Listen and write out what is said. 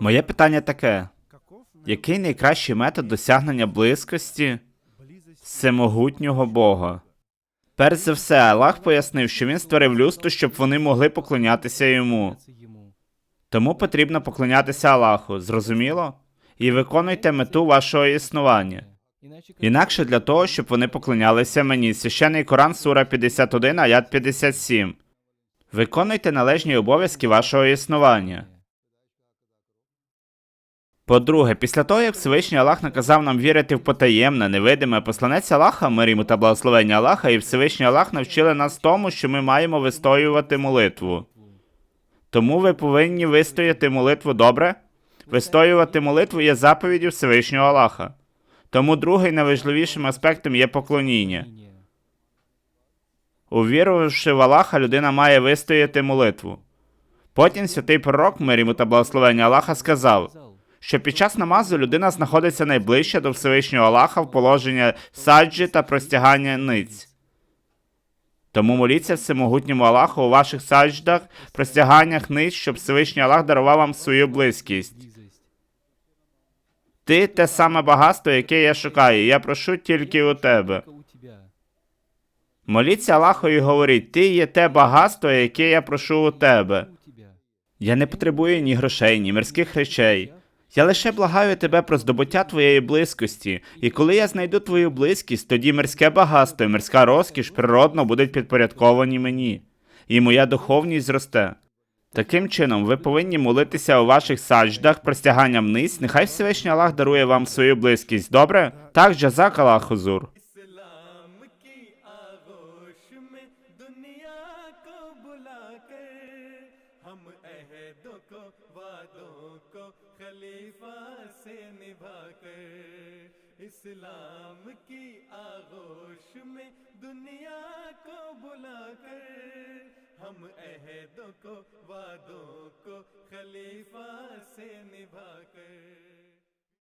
Моє питання таке: який найкращий метод досягнення близькості всемогутнього Бога? Перш за все, Аллах пояснив, що він створив людство, щоб вони могли поклонятися йому. Тому потрібно поклонятися Аллаху, зрозуміло? І виконуйте мету вашого існування. Інакше для того, щоб вони поклонялися мені. Священний Коран, сура 51, аят 57. Виконуйте належні обов'язки вашого існування. По-друге, після того, як Всевишній Аллах наказав нам вірити в потаємне, невидиме, посланець Аллаха, мир йому та благословення Аллаха, і Всевишній Аллах навчили нас тому, що ми маємо вистоювати молитву. Тому ви повинні вистояти молитву добре. Вистоювати молитву є заповіддю Всевишнього Аллаха. Тому другий найважливішим аспектом є поклоніння. Увірувавши в Аллаха, людина має вистояти молитву. Потім святий пророк, мир йому та благословення Аллаха, сказав, що під час намазу людина знаходиться найближче до Всевишнього Аллаха в положенні саджі та простягання ниць. Тому моліться всемогутньому Аллаху у ваших садждах, простяганнях ниць, щоб Всевишній Аллах дарував вам свою близькість. Ти те саме багатство, яке я шукаю, я прошу тільки у тебе. Моліться Аллаху і говоріть, ти є те багатство, яке я прошу у тебе. Я не потребую ні грошей, ні мирських речей. Я лише благаю тебе про здобуття твоєї близькості, і коли я знайду твою близькість, тоді мирське багатство і мирська розкіш природно будуть підпорядковані мені, і моя духовність зросте. Таким чином, ви повинні молитися у ваших садждах простяганням вниз, нехай Всевишній Аллах дарує вам свою близькість. Добре? Так, джазак Аллах хузур. سے نبھا کر اسلام کی آغوش میں دنیا کو بلا کر ہم عہدوں کو، وعدوں کو خلیفہ سے نبھا